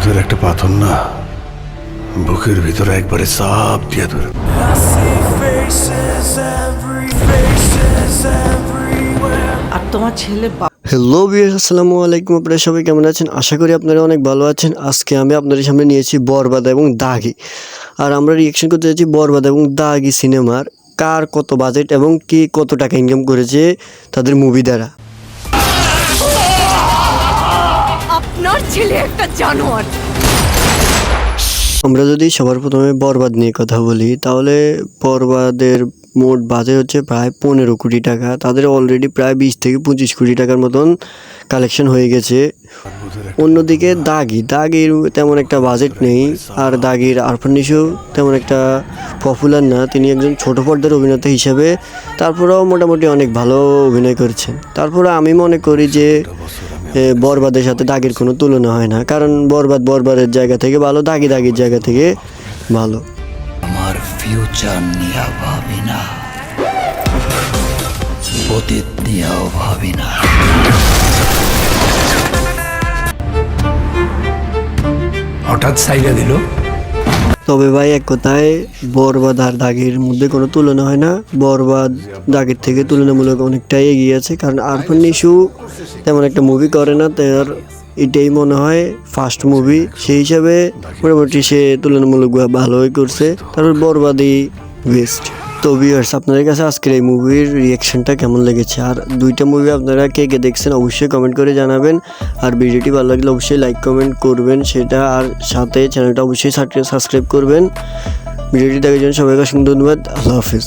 বুধের একটা পাথর না? বুকের ভিতরে একবারে চাপ দিয়ে ধরে. আর তোমার ছেলে হ্যালো বিয়ার আসসালামু আলাইকুম। আপনারা সবাই কেমন আছেন? আশা করি আপনারা অনেক ভালো আছেন। আজকে আমি আপনাদের সামনে নিয়েছি বরবাদ এবং দাগি। আর আমরা রিয়েকশন করতে যাচ্ছি বরবাদ এবং দাগি সিনেমার। কার কত বাজেট এবং কে কত টাকা ইনকাম করেছে তাদের মুভি দ্বারা। ছেলে একটা জানোয়ার। আমরা যদি সবার প্রথমে বরবাদ নিয়ে কথা বলি, তাহলে বরবাদের মোট বাজেট হচ্ছে প্রায় পনেরো কোটি টাকা। তাদের অলরেডি প্রায় বিশ থেকে পঁচিশ কোটি টাকার মতন কালেকশন হয়ে গেছে। অন্যদিকে দাগি। দাগির তেমন একটা বাজেট নেই, আর দাগির আরফানিসও তেমন একটা পপুলার না। তিনি একজন ছোট পর্দার অভিনেতা হিসেবে, তারপরেও মোটামুটি অনেক ভালো অভিনয় করছেন। তারপরে আমি মনে করি যে বরবাদের সাথে দাগের কোনো তুলনা হয় না। কারণ বরবাদ বরবাদের জায়গা থেকে ভালো দাগি দাগির জায়গা থেকে ভালো। আমার ফিউচার নিয়ে ভাবি না। অতীত নিয়েও ভাবি না। হঠাৎ সাইডে দিল। তবে ভাই এক কথায় বরবাদ আর দাগের মধ্যে কোনো তুলনা হয় না। বরবাদ দাগের থেকে তুলনামূলক অনেকটাই এগিয়ে আছে, কারণ আরফান ইস্যু তেমন একটা মুভি করে না, তার এটাই মনে হয় ফার্স্ট মুভি সেই হিসাবে মোটামুটি সে তুলনামূলক ভালোই করছে তারপর বরবাদই বেস্ট তো ভিউয়ার্স আপনাদের কাছে আজকের এই মুভির রিয়াকশনটা কেমন লেগেছে? আর দুইটা মুভি আপনারা কে কে দেখছেন অবশ্যই কমেন্ট করে জানাবেন। আর ভিডিওটি ভালো লাগলে অবশ্যই লাইক কমেন্ট করবেন, সেটা আর সাথে চ্যানেলটা অবশ্যই সাবস্ক্রাইব করবেন। ভিডিওটি দেখার জন্য সবাইকে অসংখ্য ধন্যবাদ। আল্লাহ হাফিজ।